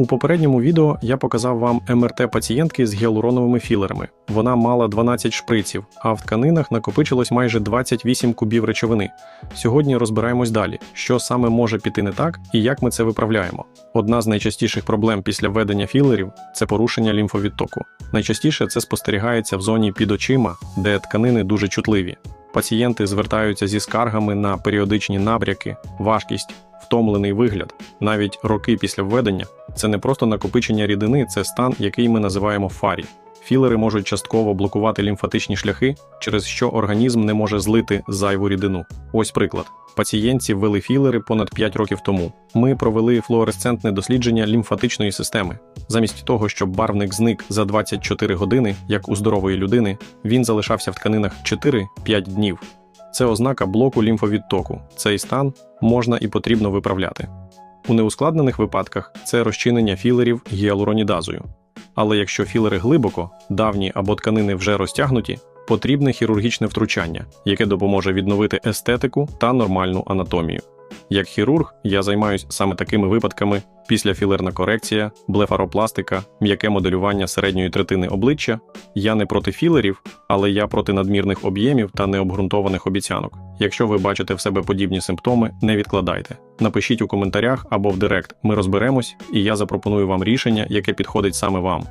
У попередньому відео я показав вам МРТ пацієнтки з гіалуроновими філерами. Вона мала 12 шприців, а в тканинах накопичилось майже 28 кубів речовини. Сьогодні розбираємось далі, що саме може піти не так і як ми це виправляємо. Одна з найчастіших проблем після введення філерів це порушення лімфовідтоку. Найчастіше це спостерігається в зоні під очима, де тканини дуже чутливі. Пацієнти звертаються зі скаргами на періодичні набряки, важкість, втомлений вигляд, навіть роки після введення. Це не просто накопичення рідини, це стан, який ми називаємо фарі. Філери можуть частково блокувати лімфатичні шляхи, через що організм не може злити зайву рідину. Ось приклад. Пацієнтці ввели філери понад 5 років тому. Ми провели флуоресцентне дослідження лімфатичної системи. Замість того, щоб барвник зник за 24 години, як у здорової людини, він залишався в тканинах 4-5 днів. Це ознака блоку лімфовідтоку. Цей стан можна і потрібно виправляти. У неускладнених випадках це розчинення філерів гіалуронідазою. Але якщо філери глибоко, давні або тканини вже розтягнуті, потрібне хірургічне втручання, яке допоможе відновити естетику та нормальну анатомію. Як хірург, я займаюся саме такими випадками: післяфілерна корекція, блефаропластика, м'яке моделювання середньої третини обличчя. Я не проти філерів, але я проти надмірних об'ємів та необґрунтованих обіцянок. Якщо ви бачите в себе подібні симптоми, не відкладайте. Напишіть у коментарях або в директ. Ми розберемось, і я запропоную вам рішення, яке підходить саме вам.